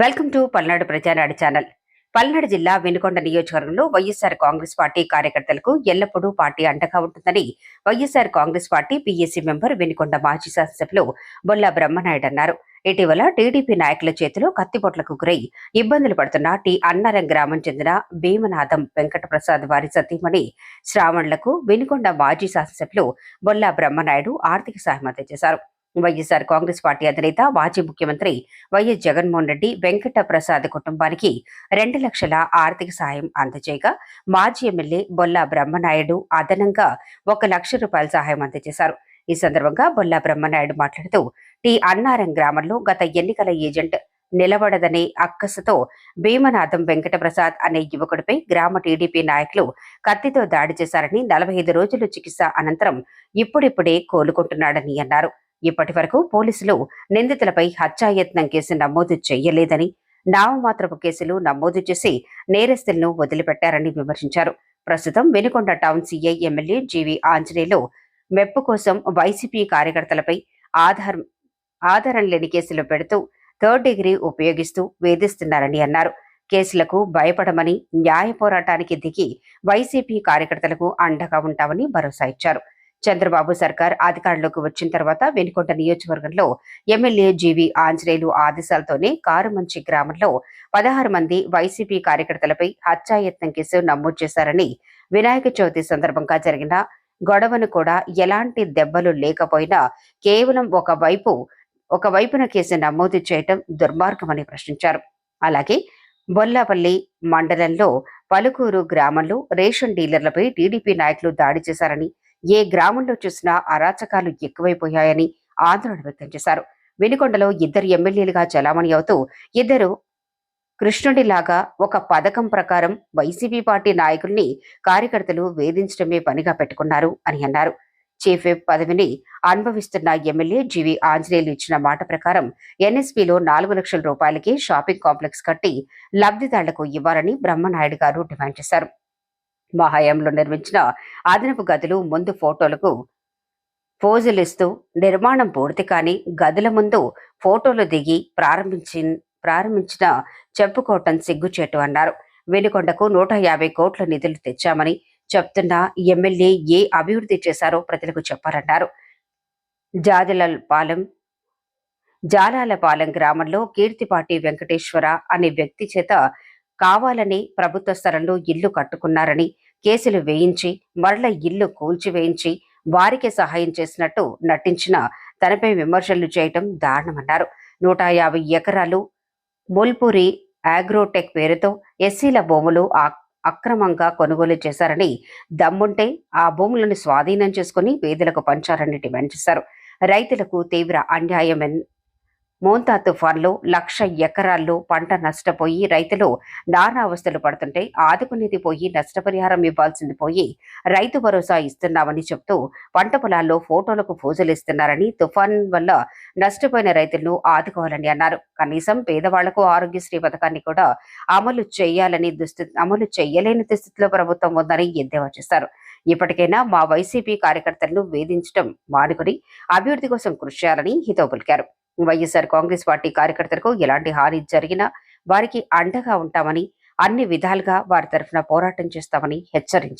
Welcome to Palnadu Prajanadu channel. Palnadu జిల్లా వెనుకొండ నియోజకవర్గంలో YSR Congress party కార్యకర్తలకు ఎల్లప్పుడూ పార్టీ అండగా ఉంటుందని YSR Congress party PSC member Venukonda మాజీ శాసనసభ్యులు బొల్లా బ్రహ్మనాయుడు అన్నారు. ఇటీవల టీడీపీ నాయకుల చేతిలో కత్తిపొట్లకు గురై ఇబ్బందులు పడుతున్న టి అన్నారం గ్రామం చెందిన భీమనాథం వెంకటప్రసాద్ వారి సతీమణి శ్రావణులకు వెనుకొండ మాజీ శాసనసభ్యులు బొల్లా బ్రహ్మనాయుడు ఆర్థిక సహాయం అందజేశారు. వైఎస్ఆర్ కాంగ్రెస్ పార్టీ అధినేత మాజీ ముఖ్యమంత్రి వైఎస్ జగన్మోహన్ రెడ్డి వెంకట ప్రసాద్ కుటుంబానికి రెండు లక్షల ఆర్థిక సాయం అందజేయగా మాజీ ఎమ్మెల్యే బొల్లా బ్రహ్మనాయుడు అదనంగా ఒక లక్ష రూపాయల సహాయం అందజేశారు. ఈ సందర్భంగా బొల్లా బ్రహ్మనాయుడు మాట్లాడుతూ టి అన్నారం గ్రామంలో గత ఎన్నికల ఏజెంట్ నిలబడదనే అక్కసతో భీమనాథం వెంకటప్రసాద్ అనే యువకుడిపై గ్రామ టీడీపీ నాయకులు కత్తితో దాడి చేశారని నలభై ఐదు రోజులు చికిత్స అనంతరం ఇప్పుడిప్పుడే కోలుకుంటున్నాడని అన్నారు. ఇప్పటి వరకు పోలీసులు నిందితులపై హత్యాయత్నం కేసు నమోదు చేయలేదని నామమాత్రపు కేసులు నమోదు చేసి నేరస్తులను వదిలిపెట్టారని విమర్శించారు. ప్రస్తుతం Venukonda town CI MLA GV Anjaneyulu మెప్పు కోసం వైసీపీ కార్యకర్తలపై ఆధారం ఆధారం లేని కేసులు పెడుతూ థర్డ్ డిగ్రీ ఉపయోగిస్తూ వేధిస్తున్నారని అన్నారు. కేసులకు భయపడమని న్యాయ పోరాటానికి దిగి వైసీపీ కార్యకర్తలకు అండగా ఉంటామని భరోసా ఇచ్చారు. చంద్రబాబు సర్కార్ అధికారంలోకి వచ్చిన తర్వాత వెనుకొండ నియోజకవర్గంలో ఎమ్మెల్యే జీవి ఆంజనేయులు ఆదేశాలతోనే కారుమంచి గ్రామంలో పదహారు మంది వైసీపీ కార్యకర్తలపై హత్యాయత్నం కేసు నమోదు చేశారని వినాయక చవితి సందర్భంగా జరిగిన గొడవను కూడా ఎలాంటి దెబ్బలు లేకపోయినా కేవలం ఒకవైపు ఒకవైపున కేసు నమోదు చేయటం దుర్మార్గమని ప్రశ్నించారు. అలాగే బొల్లాపల్లి మండలంలో పలుకూరు గ్రామంలో రేషన్ డీలర్లపై టీడీపీ నాయకులు దాడి చేశారని ఏ గ్రామంలో చూసినా అరాచకాలు ఎక్కువైపోయాయని ఆందోళన వ్యక్తం చేశారు. వెనుకొండలో ఇద్దరు ఎమ్మెల్యేలుగా చలామణి అవుతూ ఇద్దరు కృష్ణుడిలాగా ఒక పథకం ప్రకారం వైసీపీ పార్టీ నాయకుల్ని కార్యకర్తలు వేధించడమే పనిగా పెట్టుకున్నారు అని అన్నారు. చీఫ్ విప్ పదవిని అనుభవిస్తున్న ఎమ్మెల్యే జీవి ఆంజనేయులు ఇచ్చిన మాట ప్రకారం ఎన్ఎస్పీలో నాలుగు లక్షల రూపాయలకి షాపింగ్ కాంప్లెక్స్ కట్టి లబ్ధిదారులకు ఇవ్వాలని బ్రహ్మనాయుడు గారు డిమాండ్ చేశారు. మా హయాంలో నిర్మించిన అదనపు గదులు ముందు ఫోటోలకు పోజులిస్తూ నిర్మాణం పూర్తి కాని గదుల ముందు ఫోటోలు దిగి ప్రారంభించి ప్రారంభించిన చెప్పుకోవటం సిగ్గుచేటు అన్నారు. వెనుకొండకు నూట యాభై కోట్ల నిధులు తెచ్చామని చెప్తున్న ఎమ్మెల్యే ఏ అభివృద్ధి చేశారో ప్రజలకు చెప్పారన్నారు. జాజలపాలెం జాలాలపాలెం గ్రామంలో కీర్తిపాటి వెంకటేశ్వర అనే వ్యక్తి చేత కావాలని ప్రభుత్వ స్థలంలో ఇల్లు కట్టుకున్నారని కేసులు వేయించి మరల ఇల్లు కూల్చివేయించి వారికి సహాయం చేసినట్టు నటించిన తనపై విమర్శలు చేయటం దారుణమన్నారు. నూట యాభై ఎకరాలు ముల్పూరి ఆగ్రోటెక్ పేరుతో ఎస్సీల భూములు అక్రమంగా కొనుగోలు చేశారని దమ్ముంటే ఆ భూములను స్వాధీనం చేసుకుని పేదలకు పంచారని డిమాండ్ చేశారు. రైతులకు తీవ్ర అన్యాయం మోంతా తుఫాన్లో లక్ష ఎకరాల్లో పంట నష్టపోయి రైతులు నానా అవస్థలు పడుతుంటే ఆదుకునేది పోయి నష్టపరిహారం ఇవ్వాల్సింది పోయి రైతు భరోసా ఇస్తున్నామని చెప్తూ పంట పొలాల్లో ఫోటోలకు ఇస్తున్నారని తుఫాన్ వల్ల నష్టపోయిన రైతులను ఆదుకోవాలని అన్నారు. కనీసం పేదవాళ్ళకు ఆరోగ్యశ్రీ పథకాన్ని కూడా అమలు చేయాలని దుస్థితి అమలు చేయలేని దుస్థితిలో ప్రభుత్వం ఉందని ఎద్దేవా చేశారు. ఇప్పటికైనా మా వైసీపీ కార్యకర్తలను వేధించడం మానుకుని అభివృద్ధి కోసం కృషి చేయాలని హితవు పలికారు. వైఎస్ఆర్ కాంగ్రెస్ పార్టీ కార్యకర్తలకు ఎలాంటి హాని జరిగినా వారికి అండగా ఉంటామని అన్ని విధాలుగా వారి తరఫున పోరాటం చేస్తామని హెచ్చరించారు.